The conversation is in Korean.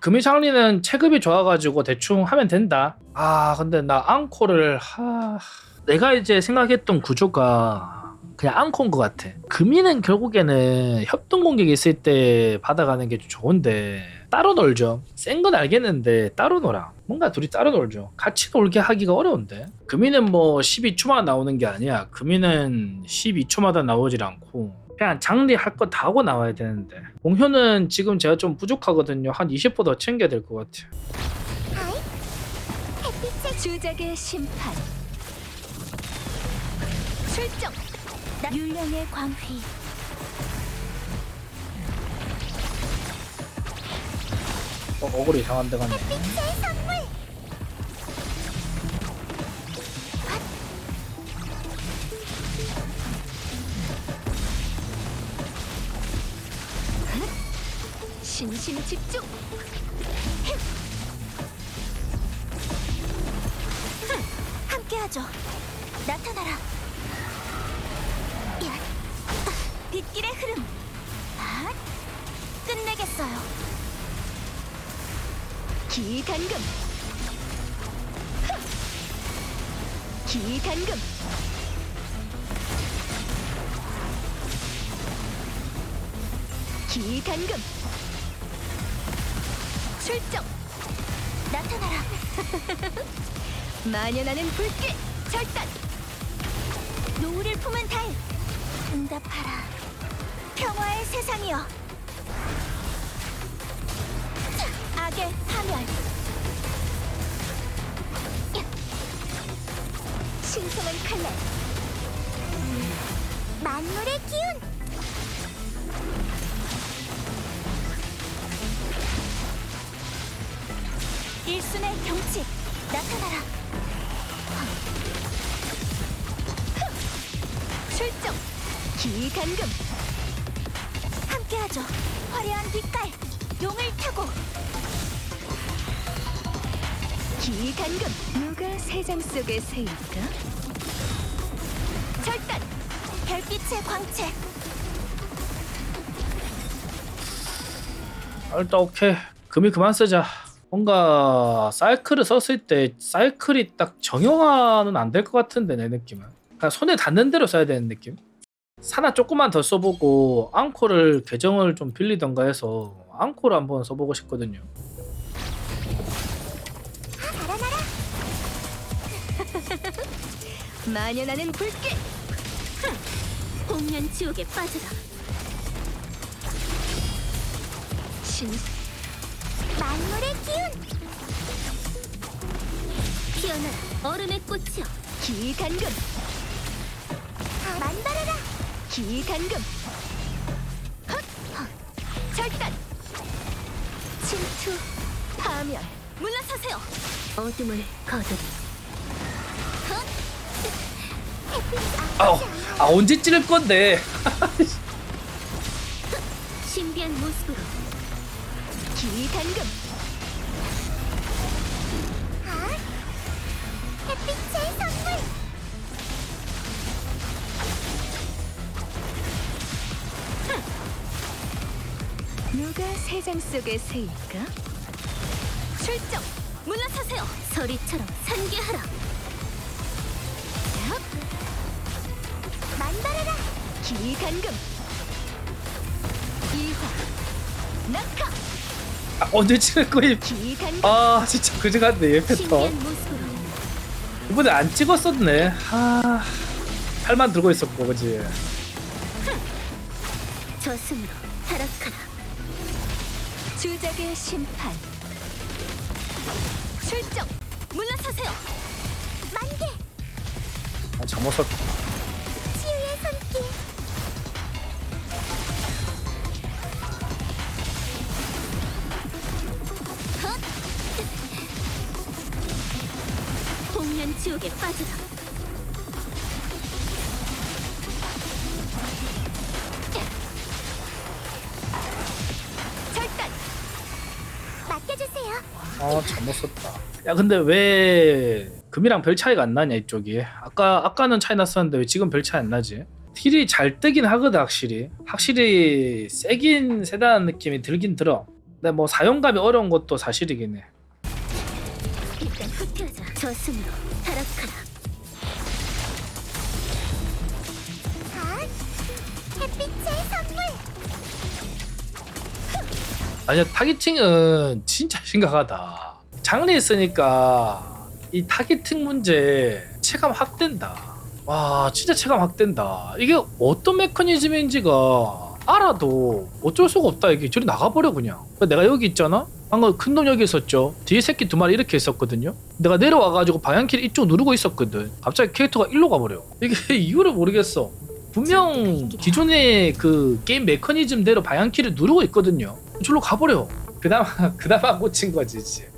금이상리는 체급이 좋아가지고 대충 하면 된다. 아 근데 나 앙코를 하... 내가 이제 생각했던 구조가 그냥 앙코인 것 같아. 금이는 결국에는 협동 공격이 있을 때 받아가는 게 좋은데 따로 놀죠. 센 건 알겠는데 따로 놀아. 뭔가 둘이 따로 놀죠. 같이 놀게 하기가 어려운데. 금이는 뭐 12초만 나오는 게 아니야. 금이는 12초마다 나오질 않고 그냥 장리 할 거 다 하고 나와야 되는데 공효는 지금 제가 좀 부족하거든요. 한 20%더 챙겨야 될 것 같아요. 햇빛의 주작의 심판 출정 나- 율령의 광휘 어, 어그로 이상한 데 갔네. 신심 집중. 함께하죠. 나타나라. 야. 빗길의 흐름. 아, 끝내겠어요. 기간금. 기간금. 기간금 출정. 나타나라. 만연하는 불길. 절단. 노을을 품은 달. 응답하라. 평화의 세상이여. 자, 악의 파멸. 야. 신성한 칼날. 만물의 기운 일순의 경치. 나타나라. 출정. 기간금. 함께하죠. 화려한 빛깔. 용을 타고. 기간금. 누가 세상 속의 새일까? 절단. 별빛의 광채. 아, 일단 오케이. 금이 그만 쓰자. 뭔가 사이클을 썼을 때 사이클이 딱 정형화는 안 될 것 같은데 내 느낌은. 그냥 손에 닿는 대로 써야 되는 느낌. 사나 조금만 더 써보고 앙코를 계정을 좀 빌리던가 해서 앙코를 한번 써보고 싶거든요. 만연하는 불길 홍련 지옥에 빠져라 신 만물의 기운. 피어나라 얼음의 꽃이여 기간금. 만발해라. 기간금! 헛! 절단. 침투 파멸. 물러서세요. 어둠을 거두리. 아우, 아 언제 찌를 건데? 신비한 모습으로 기간금 누가 세상 속의 새일까? 출정! 물러서세요! 소리처럼 산계하라! 얍! 만발해라! 기간금 이화 낙하 아, 언제 찌를 거임? 기간금 아 진짜 그지 같네 얘 패턴. 모습으로 이번에 안 찍었었네. 아 팔만 들고 있었고 그지. 저승으로 타락하라 주작의 심판. 출정! 물러서세요! 만개! 아, 잘못 썼. 치유의 손길. 홍련 지옥에 빠져라 아 잘못 썼다. 야 근데 왜 금이랑 별 차이가 안 나냐 이쪽이? 아까 아까는 차이 났었는데 왜 지금 별 차이 안 나지? 딜이 잘 뜨긴 하거든 확실히. 확실히 세긴 세다는 느낌이 들긴 들어. 근데 뭐 사용감이 어려운 것도 사실이긴 해. 일단 후퇴하자. 저승으로 타락하라. 아, 햇빛의 선물. 아니야 타겟팅은 진짜 심각하다. 장르 있으니까 이 타겟팅 문제 체감 확 된다. 와 진짜 체감 확 된다. 이게 어떤 메커니즘인지가 알아도 어쩔 수가 없다. 이게 저리 나가버려 그냥. 내가 여기 있잖아. 방금 큰 놈 여기 있었죠. 뒤에 새끼 두 마리 이렇게 있었거든요. 내가 내려와가지고 방향키를 이쪽 누르고 있었거든. 갑자기 캐릭터가 일로 가버려. 이게 이유를 모르겠어. 분명 기존의 그 게임 메커니즘대로 방향키를 누르고 있거든요. 저로 가버려. 그나마 그나마 꽂힌 거지 이제.